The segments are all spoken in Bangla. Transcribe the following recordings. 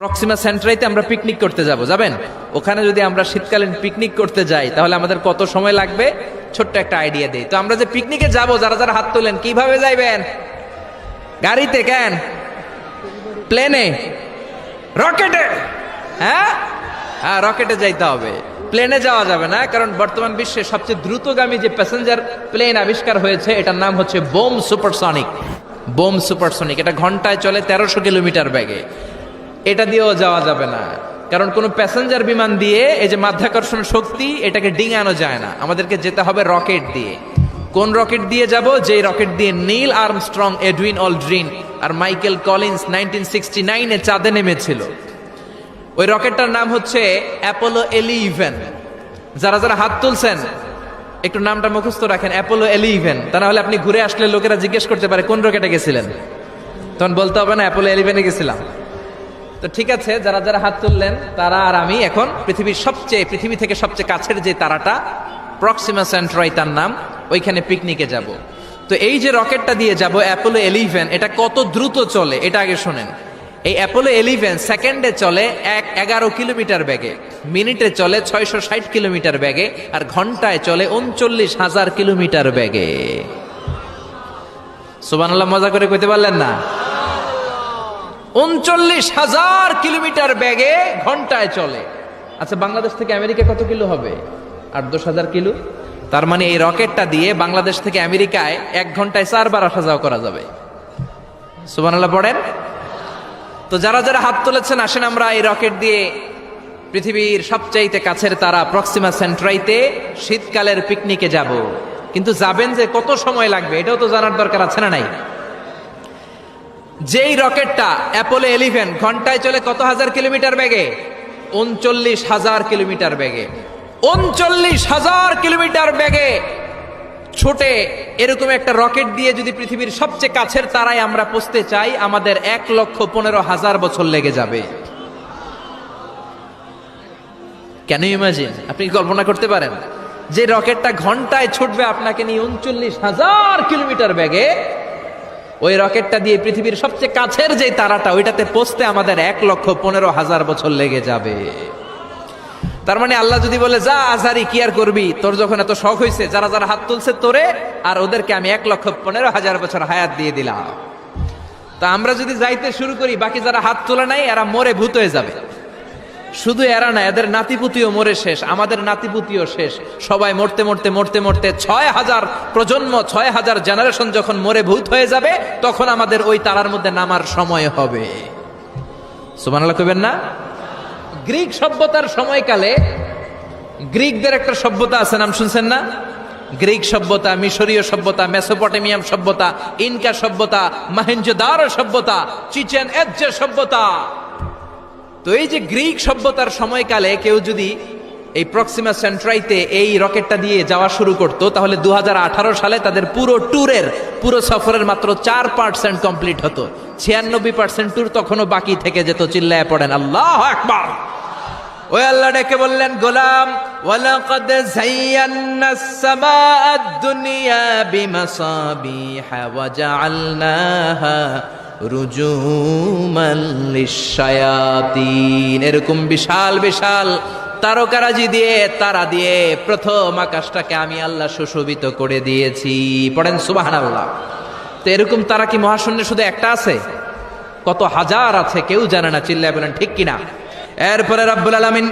প্রক্সিমা সেন্ট্রাইতে আমরা পিকনিক করতে যাব, যাবেন? ওখানে যদি আমরা শীতকালীন পিকনিক করতে যাই, তাহলে আমাদের কত সময় লাগবে? ছোট্ট একটা আইডিয়া দেই। তো আমরা যে পিকনিকে যাব, যারা যারা হাত তোলেন, কীভাবে যাইবেন? গাড়িতে, কেন? প্লেনে রকেটে হ্যাঁ? হ্যাঁ রকেটে যাইতে হবে। প্লেনে যাওয়া যাবে না, কারণ বর্তমান বিশ্বে সবচেয়ে দ্রুতগামী যে প্যাসেঞ্জার প্লেন আবিষ্কার হয়েছে, এটার নাম হচ্ছে বোম সুপারসনিক। বোম সুপারসনিক, এটা ঘন্টায় চলে তেরোশো কিলোমিটার ব্যাগে এটা দিয়েও যাওয়া যাবে না। কারণ কোনো প্যাসেঞ্জার বিমান দিয়ে এই যে মাধ্যাকর্ষণ শক্তি, এটাকে ডিঙানো যায় না। আমাদেরকে যেতে হবে রকেট দিয়ে। কোন রকেট দিয়ে যাব? যেই রকেট দিয়ে নীল আর্মস্ট্রং এডউইন অলড্রিন আর মাইকেল কলিন্স নাইনটিন সিক্সটি নাইনে চাঁদে নেমেছিল। ওই রকেটটার নাম হচ্ছে অ্যাপোলো এলিভেন। যারা যারা হাত তুলছেন, একটু নামটা মুখস্থ রাখেন, অ্যাপোলো এলিভেন। তা না হলে আপনি ঘুরে আসলে লোকেরা জিজ্ঞেস করতে পারে, কোন রকেটে গেছিলেন? তখন বলতে হবে না, অ্যাপোলো এলিভেনে গেছিলাম। তো ঠিক আছে, যারা যারা হাত তুললেন, তারা আর আমি এখন পৃথিবীর সবচেয়ে, পৃথিবী থেকে সবচেয়ে কাছের যে তারাটা প্রক্সিমা সেন্ট্রয় তার নাম, ওইখানে পিকনিকে যাব। তো এই যে রকেটটা দিয়ে যাব অ্যাপোলো এলিভেন এটা কত দ্রুত চলে, এটা আগে শোনেন। এই অ্যাপোলো এলিভেন সেকেন্ডে চলে এক, এগারো কিলোমিটার ব্যাগে মিনিটে চলে ছয়শো ষাট কিলোমিটার ব্যাগে আর ঘন্টায় চলে উনচল্লিশ হাজার কিলোমিটার ব্যাগে সুবানাল্লাহ মজা করে কইতে পারলেন না? উনচল্লিশ হাজার কিলোমিটার ব্যাগে ঘন্টায় চলে। আচ্ছা বাংলাদেশ থেকে আমেরিকা কত কিলো হবে? আট দশ হাজার কিলো। তার মানে এই রকেটটা দিয়ে বাংলাদেশ থেকে আমেরিকায় এক ঘন্টায় চারবার আসা যাওয়া করা যাবে। সুবানাল্লাহ পড়েন? তো যারা যারা হাত তুলেছেন, আসেন আমরা এই রকেট দিয়ে পৃথিবীর সবচাইতে কাছের তারা প্রক্সিমা সেন্ট্রাইতে শীতকালের পিকনিকে যাব। কিন্তু যাবেন যে কত সময় লাগবে, এটাও তো জানার দরকার আছে না নাই? যেই রকেটটা অ্যাপোলো এলিভেন ঘন্টায় চলে কত হাজার কিলোমিটার বেগে? উনচল্লিশ হাজার কিলোমিটার বেগে। উনচল্লিশ হাজার কিলোমিটার বেগে ছোটে এরকম একটা রকেট দিয়ে যদি পৃথিবীর সবচেয়ে কাছের তারায় আমরা পৌঁছতে চাই, আমাদের এক লক্ষ পনেরো হাজার বছর লেগে যাবে। কেন ইমাজিন? আপনি কল্পনা করতে পারেন? যে রকেটটা ঘন্টায় ছুটবে আপনাকে নিয়ে উনচল্লিশ হাজার কিলোমিটার বেগে ওই রকেটটা দিয়ে পৃথিবীর সবচেয়ে কাছের যে তারাটা, ওইটাতে পৌঁছতে আমাদের এক লক্ষ পনেরো হাজার বছর লেগে যাবে। তার মানে আল্লাহ যদি বলে, যা আজারি কি আর করবি? তোর যখন এত শখ হয়েছে যারা যারা হাত তুলছে তোরে, আর ওদেরকে আমি এক লক্ষ পনেরো হাজার বছর হায়াত দিয়ে দিলাম। তা আমরা যদি যাইতে শুরু করি, বাকি যারা হাত তোলে নাই, এরা মরে ভূত হয়ে যাবে। শুধু এরা না, এদের নাতিপুতিও মরে শেষ, আমাদের নাতিপুতিও শেষ। সবাই মরতে মরতে মরতে মরতে ছয় হাজার প্রজন্ম, ছয় হাজার জেনারেশন যখন মরে ভূত হয়ে যাবে, তখন আমাদের ওই তারার মধ্যে নামার সময় হবে। সুমানাল্লাহ কবেন না? গ্রিক সভ্যতার সময়কালে, গ্রিকদের একটা সভ্যতা আছে, নাম শুনছেন না? গ্রিক সভ্যতা, মিশরীয় সভ্যতা, মেসোপটেমিয়াম সভ্যতা, ইনকা সভ্যতা, মাহেঞ্জোদার সভ্যতা, চিচেন এজ্জে সভ্যতা। তো এই যে গ্রিক সভ্যতার সময়কালে কেউ যদি এই প্রক্সিমা সেন্ট্রাইতে এই রকেটটা দিয়ে যাওয়া শুরু করত, তাহলে দু হাজার আঠারো সালে তাদের পুরো ট্যুরের, পুরো সফরের মাত্র চার পার্সেন্ট কমপ্লিট হতো। ছিয়ানব্বই পার্সেন্ট ট্যুর তখনও বাকি থেকে যেত, চিল্লায় পড়েন, আল্লাহ একবার আল্লাহ ডেকে বললেন, গোলাম জাআলনাহা রুজুমান লিশায়াতিন। এরকম বিশাল বিশাল তারকারাজি দিয়ে, তারা দিয়ে প্রথম আকাশটাকে আমি আল্লাহ সুশোভিত করে দিয়েছি। পড়েন সুবহানাল্লাহ। তো এরকম তারা কি মহাশূন্যে শুধু একটা আছে? কত হাজার আছে, কেউ জানে না, চিল্লায় বলেন, ঠিক কিনা? এরপরে রাব্বুল আলামিন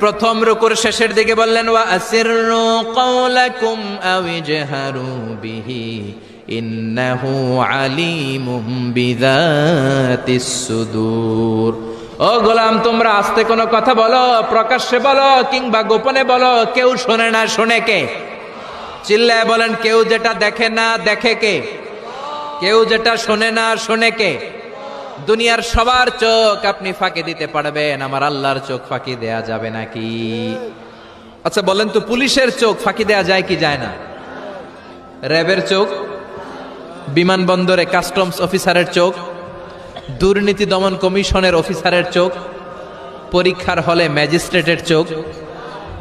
প্রথম রুকুর শেষের দিকে বললেন, ওয়া আসিররু কাওলাকুম আও ইজহারু বিহি, ইন্নাহু আলিমুম বিযাতিস সুদূর। ও গোলাম, তোমরা আস্তে কোনো কথা বলো, প্রকাশ্যে বলো, কিংবা গোপনে বলো, কেউ শোনে না, শোনে কে? চিল্লায় বলেন, কেউ যেটা দেখে না, দেখে কে? কেউ যেটা শোনে না, শোনে কে? দুনিয়ার সবার চোখ আপনি ফাঁকি দিতে পারবেন, আমার আল্লাহর চোখ ফাঁকি দেয়া যাবে নাকি? আচ্ছা বলেন তো, পুলিশের চোখ ফাঁকি দেয়া যায় কি যায় না? র্যাবের চোখ, বিমানবন্দরে কাস্টমস অফিসারের চোখ, দুর্নীতি দমন কমিশনের অফিসারের চোখ, পরীক্ষার হলে ম্যাজিস্ট্রেটের চোখ,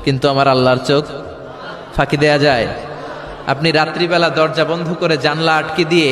কিন্তু আমার আল্লাহর চোখ ফাঁকি দেয়া যায়। আপনি রাত্রিবেলা দরজা বন্ধ করে জানলা আটকে দিয়ে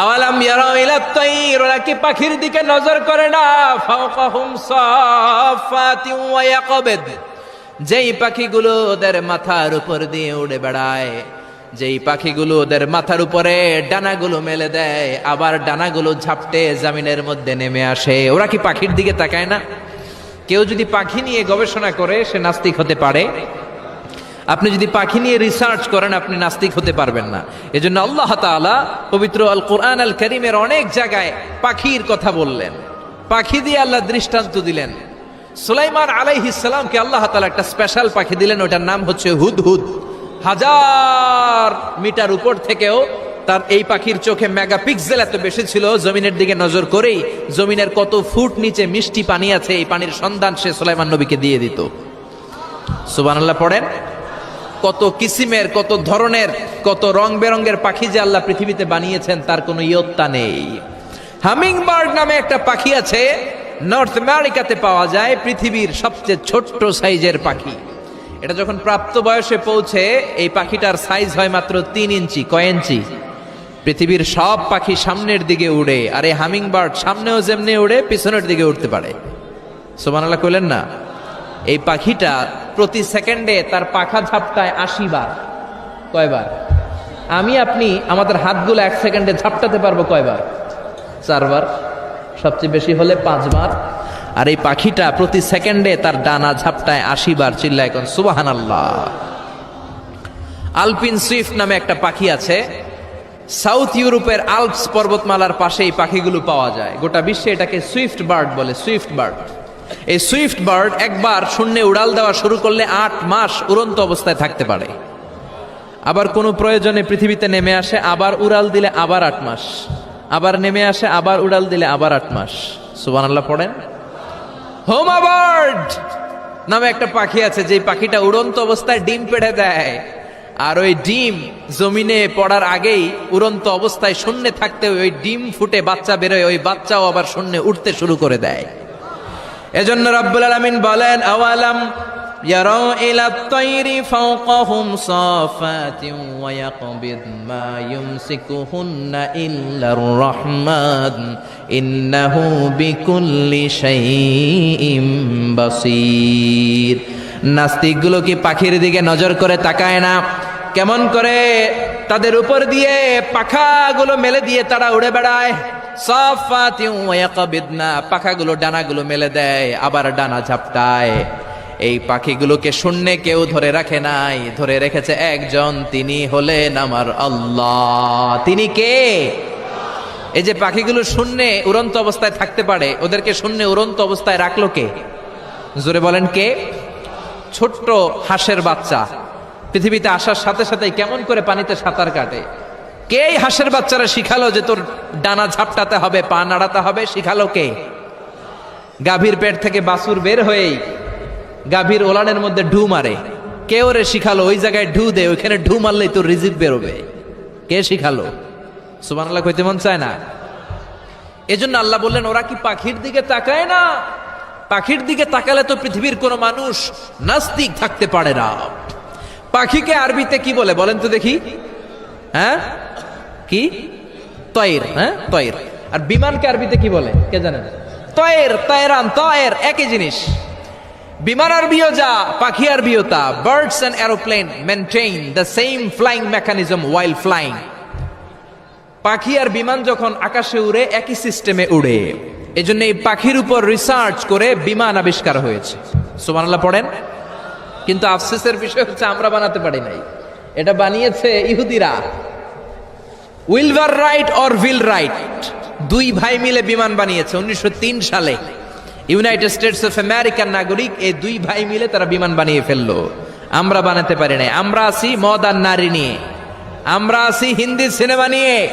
আওয়ালাম ইয়ারাও ইলা তাইর ওরা কি পাখির দিকে নজর করে না? ফাওকাহুম সাফাতিন ওয়া ইয়াকবিদ। যেই পাখিগুলো ওদের মাথার উপর দিয়ে উড়ে বেড়ায়, যেই পাখিগুলো ওদের মাথার উপরে ডানাগুলো মেলে দেয়, আবার ডানাগুলো ঝাপটে জামিনের মধ্যে নেমে আসে। ওরা কি পাখির দিকে তাকায় না? কেউ যদি পাখি নিয়ে গবেষণা করে, সে নাস্তিক হতে পারে। আপনি যদি পাখি নিয়ে রিসার্চ করেন, আপনি নাস্তিক হতে পারবেন না। এজন্য আল্লাহ তাআলা পবিত্র আল কোরআন আল করিমের অনেক জায়গায় পাখির কথা বললেন। পাখি দিয়ে আল্লাহ দৃষ্টান্ত দিলেন। সুলাইমান আলাইহিসালামকে আল্লাহ তাআলা একটা স্পেশাল পাখি দিলেন, ওটার নাম হচ্ছে হুদহুদ। হাজার মিটার উপর থেকেও তার এই পাখির চোখে মেগাপিক্সেল এত বেশি ছিল, জমিনের দিকে নজর করেই জমিনের কত ফুট নিচে মিষ্টি পানি আছে, এই পানির সন্ধান সে সুলাইমান নবীকে দিয়ে দিত। সুবহানাল্লাহ, পড়েন। কত কিসিমের, কত ধরনের, কত রং বেরঙের পাখি যে আল্লাহ পৃথিবীতে বানিয়েছেন, তার কোনো ইয়ত্তা নেই। হামিং বার্ড নামে একটা পাখি আছে, নর্থ আমেরিকাতে পাওয়া যায়, পৃথিবীর সবচেয়ে ছোট্ট সাইজের পাখি। এটা যখন প্রাপ্ত বয়সে পৌঁছে, এই পাখিটার সাইজ হয় মাত্র তিন ইঞ্চি, কয় ইঞ্চি? পৃথিবীর সব পাখি সামনের দিকে উড়ে, আর এই হামিং বার্ড সামনেও যেমনি উড়ে, পিছনের দিকে উঠতে পারে। সোমানাল্লাহ কইলেন না? এই পাখিটা প্রতি সেকেন্ডে তার পাখা ঝাপটায় আশি বার। কয়বার? আমি, আপনি, আমাদের হাতগুলো এক সেকেন্ডে ঝাপটাতে পারব কয়বার? চারবার। সবচেয়ে বেশি হলে পাঁচবার। আর এই পাখিটা প্রতি সেকেন্ডে তার ডানা ঝাপটায় আশি বার চিল্লা এখন সুবাহান আল্লাহ আলপিন সুইফট নামে একটা পাখি আছে। সাউথ ইউরোপের আলপস পর্বতমালার পাশে এই পাখিগুলো পাওয়া যায়। গোটা বিশ্বে এটাকে সুইফট বার্ড বলে, সুইফট বার্ড। এই সুইফট বার্ড একবার শূন্যে উড়াল দেওয়া শুরু করলে আট মাস উড়ন্ত অবস্থায় থাকতে পারে। আবার কোনো প্রয়োজনে পৃথিবীতে নেমে আসে, আবার উড়াল দিলে আবার আট মাস। আবার নেমে আসে, আবার উড়াল দিলে আবার আট মাস। সুবান আল্লাহ পড়েন? হোমা বার্ড নামে একটা পাখি আছে যে পাখিটা উড়ন্ত অবস্থায় ডিম পেড়ে দেয়। আর ওই ডিম জমিনে পড়ার আগেই উড়ন্ত অবস্থায় শূন্যে থাকতে ওই ডিম ফুটে বাচ্চা বেরোয়, ওই বাচ্চাও আবার শূন্যে উঠতে শুরু করে দেয়। এজন্য রব্বুল আলামিন বলেন, আওয়ালাম বিকুল্লি শাইইম নাস্তিকগুলো কি পাখির দিকে নজর করে তাকায় না? কেমন করে তাদের উপর দিয়ে পাখাগুলো মেলে দিয়ে তারা উড়ে বেড়ায়? পাখাগুলো, ডানাগুলো মেলে দেয়, আবার ডানা ঝাপটায়। এই পাখিগুলোকে শূন্যে কেউ ধরে রাখে নাই, ধরে রেখেছে একজন, তিনি হলেন আমার আল্লাহ। তিনি কে? এই যে পাখিগুলো শূন্যে উড়ন্ত অবস্থায় থাকতে পারে, ওদেরকে শূন্যে উড়ন্ত অবস্থায় রাখল কে? জোরে বলেন কে? ছোট্ট হাঁসের বাচ্চা। পৃথিবীতে আসার সাথে সাথে কেমন করে পানিতে সাঁতার কাটে? কে হাঁসের বাচ্চারা শিখালো যে তোর ডানা ঝাপটাতে হবে, পা নাড়াতে হবে? শিখালো কে? গাভীর পেট থেকে বাসুর বের হয়েই গাভীর ওলানের মধ্যে ঢু মারে। কে ওরে শিখালো? ওই জায়গায় ঢু দে, ওইখানে ঢু মারলেই তোর রিজিক বেরোবে। কে শিখালো? সুবহানাল্লাহ কইতে মন চায় না? এজন্য আল্লাহ বললেন, ওরা কি পাখির দিকে তাকায় না? পাখির দিকে তাকালে তো পৃথিবীর কোনো মানুষ নাস্তিক থাকতে পারে না। পাখিকে আরবিতে কি বলে বলেন তো দেখি। হ্যাঁ? কি? তয়ের হ্যাঁ? তয়ের আর বিমানকে আরবিতে কি বলে? কে জানেন তয়ের তয়েরান তয়ের একই জিনিস। বিমান আরবিও যা, পাখি আরবিও তা। Birds and aeroplane maintain the same flying mechanism while flying পাখি আর বিমান যখন আকাশে উড়ে, একই সিস্টেমে উড়ে। এই জন্য এই পাখির উপর রিসার্চ করে বিমান আবিষ্কার হয়েছে। সুবহানাল্লাহ, পড়েন? কিন্তু আফসোসের বিষয় হচ্ছে আমরা বানাতে পারি নাই। এটা বানিয়েছে ইহুদিরা। উইলভার রাইট অর উইল রাইট দুই ভাই মিলে বিমান বানিয়েছে উনিশশো তিন সালে। ইউনাইটেড স্টেটস অফ আমেরিকার নাগরিক, এই দুই ভাই মিলে তারা বিমান বানিয়ে ফেলল। আমরা বানাতে পারি নাই। আমরা আছি মদ আর নারী নিয়ে। আমরা আছি হিন্দি সিনেমা নিয়ে।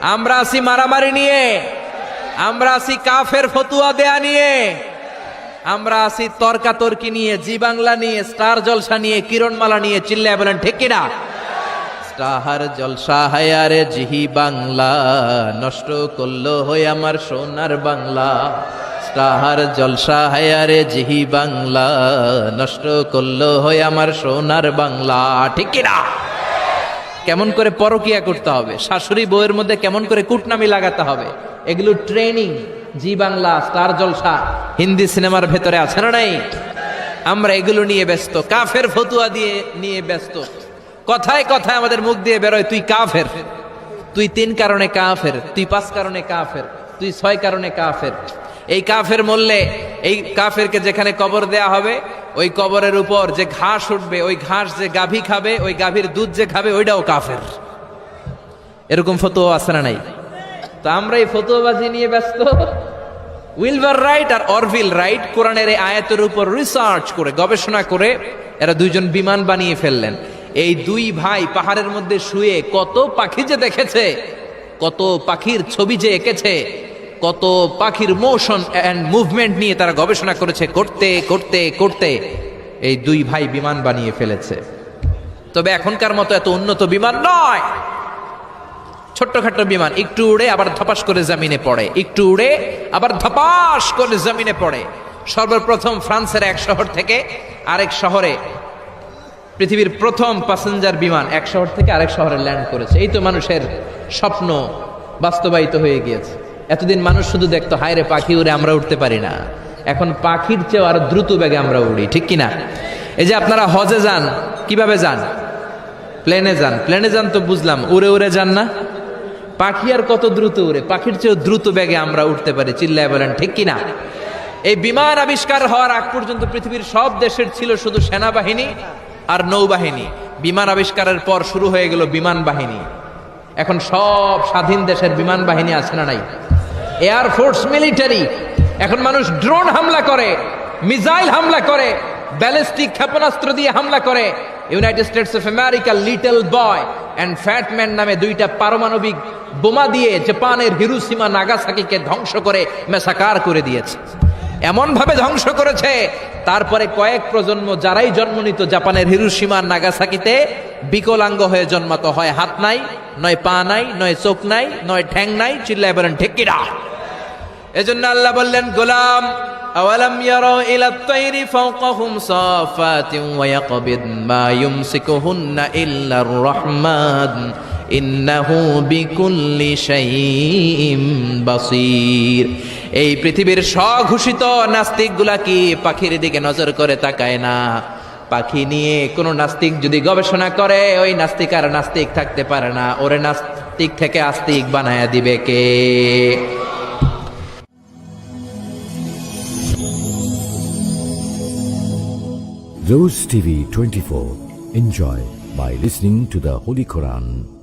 আমরা আছি মারামারি নিয়ে। আমরা আছি কাফের ফতুয়া দেয়া নিয়ে। আমরা আছি তর্কাতর্কি নিয়ে, জি বাংলা নিয়ে, স্টার জলসা নিয়ে, কিরণমালা নিয়ে, চিল্লায় বলেন, ঠিক কিনা? স্টার জলসা হায়ারে জিহি বাংলা, নষ্ট করল হয়ে আমার সোনার বাংলা। স্টার জলসা হায়ারে জিহি বাংলা, নষ্ট করল হয়ে আমার সোনার বাংলা। ঠিক কিনা কেমন করে পরকিয়া করতে হবে? শাশুড়ি বউয়ের মধ্যে কেমন করে কুটনামি লাগাতে হবে? এগুলো training, Zee Bangla Star Jalsha. Hindi সিনেমার ভেতরে আছে না নাই? আমরা এগুলো নিয়ে ব্যস্ত, কাফের ফতুয়া দিয়ে নিয়ে ব্যস্ত। কথায় কথায় আমাদের মুখ দিয়ে বেরোয়, তুই কাফের। তুই তিন কারণে কাফের, তুই পাঁচ কারণে কাফের, তুই ছয় কারণে কাফের। এই কাফের মূল্যে এই কাফেরকে যেখানে কবর দেয়া হবে, ওই কবরের উপর যে ঘাস উঠবে, ওই ঘাস যে গাভী খাবে, ওই গাভীর দুধ যে খাবে, ওইটাও কাফের। এরকম ফতোয়া আছে না নাই? তো আমরা এই ফতোয়াবাজি নিয়ে ব্যস্ত। উইলভার রাইট আর অরভিল রাইট কোরআনের এই আয়াতের উপর রিসার্চ করে, গবেষণা করে, এরা দুইজন বিমান বানিয়ে ফেললেন। এই দুই ভাই পাহাড়ের মধ্যে শুয়ে কত পাখি যে দেখেছে, কত পাখির ছবি যে এঁকেছে, কত পাখির মোশন অ্যান্ড মুভমেন্ট নিয়ে তারা গবেষণা করেছে, করতে করতে করতে এই দুই ভাই বিমান বানিয়ে ফেলেছে। তবে এখনকার মতো এত উন্নত বিমান নয়। ছোট্টখাট্ট বিমান, একটু উড়ে আবার ধপাস করে জমিনে পড়ে, একটু উড়ে আবার ধপাস করে জমিনে পড়ে। সর্বপ্রথম ফ্রান্সের এক শহর থেকে আরেক শহরে পৃথিবীর প্রথম প্যাসেঞ্জার বিমান এক শহর থেকে আরেক শহরে ল্যান্ড করেছে। এই তো মানুষের স্বপ্ন বাস্তবায়িত হয়ে গিয়েছে। এতদিন মানুষ শুধু দেখতো হায় রে পাখি উড়ে আমরা উঠতে পারি না। এখন পাখির চেয়েও আরও দ্রুত বেগে আমরা উড়ি, ঠিক কিনা? এই যে আপনারা হজে যান, কীভাবে যান? প্লেনে যান। প্লেনে যান তো বুঝলাম, উড়ে উড়ে যান না? পাখি আর কত দ্রুত উড়ে, পাখির চেয়েও দ্রুত বেগে আমরা উঠতে পারি, চিল্লায় বলেন, ঠিক কিনা? এই বিমান আবিষ্কার হওয়ার আগ পর্যন্ত পৃথিবীর সব দেশের ছিল শুধু সেনাবাহিনী আর নৌবাহিনী, বিমান আবিষ্কারের পর শুরু হয়ে গেল বিমান বাহিনী। এখন সব স্বাধীন দেশের বিমান বাহিনী আছে না নাই? এয়ার ফোর্স মিলিটারি এখন মানুষ ড্রোন হামলা করে মিসাইল হামলা করে ব্যালিস্টিক ক্ষেপণাস্ত্র দিয়ে হামলা করে। United States of America little boy and Fat Man নামে দুইটা পারমাণবিক বোমা দিয়ে জাপানের হিরুসীমা নাগাসাকিকে ধ্বংস করে মেসাকার করে দিয়েছে। এমন ভাবে ধ্বংস করেছে। তারপরে কয়েক প্রজন্ম যারাই জন্ম নিত জাপানের হিরুসীমা নাগাসাকিতে, বিকলাঙ্গ হয়ে জন্মাতো হয়। হাত নাই, নয় পা নাই, নয় চোখ নাই, নয় ঠ্যাং নাই, চিল্লায় বলেন ঠেকিরা এজন্য আল্লাহ বললেন, গোলাম বাসীর। এই পৃথিবীর স্বঘোষিত নাস্তিকগুলা কি পাখির দিকে নজর করে তাকায় না পাখি নিয়ে কোনো নাস্তিক যদি গবেষণা করে, ওই নাস্তিক আর নাস্তিক থাকতে পারে না ওরে নাস্তিক থেকে আস্তিক বানায়া দিবে কে Rose TV 24. Enjoy by listening to the Holy Quran.